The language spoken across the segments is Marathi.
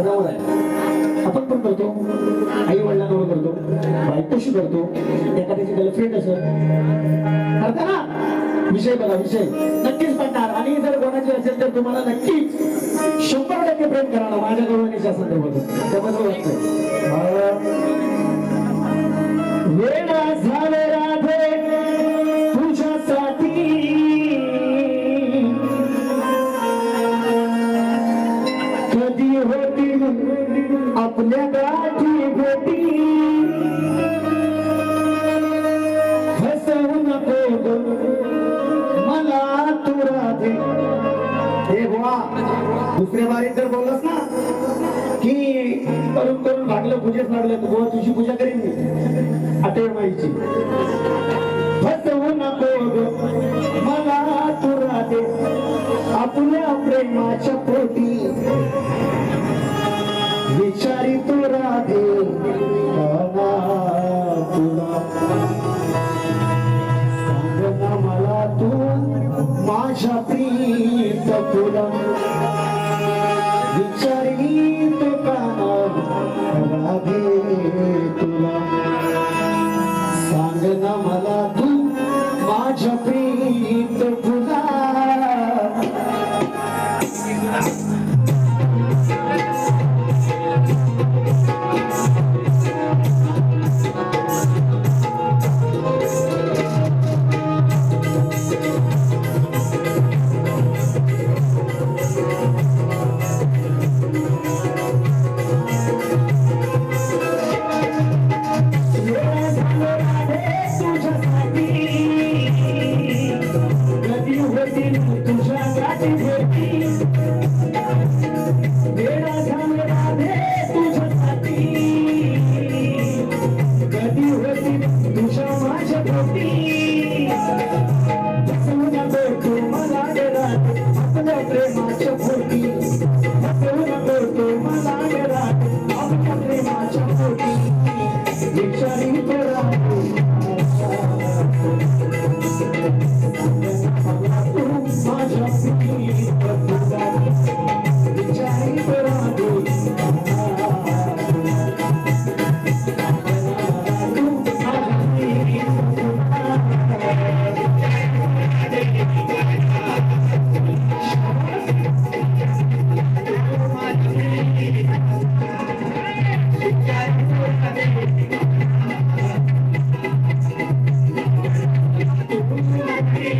वर्गावर आहे. आपण पण करतो. आई वडिलांवर करतो. बायकोशी करतो. एखाद्याची गर्लफ्रेंड असेल. करता ना? विषय बघा विषय. नक्कीच पडणार. आणि जर कोणाची असेल तर तुम्हाला नक्कीच शंभर टक्के प्रेम करा ना माझ्या गौरवानीच्या संदर्भात त्याबद्दल वाटतं वेळ झाले दुसऱ्या बारीत जर बोललास ना की करून करून भागलं पूजेच लागलं गोवा तुझी पूजा करीन मी. आठवडमाईची माहिती नको मला तुरा दे आपल्या प्रेमाच्या प्रेम Happy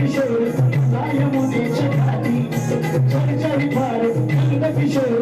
కిషోర్ సాయము దేశ కాలి చరి చరి భారత్ కంద కిషోర్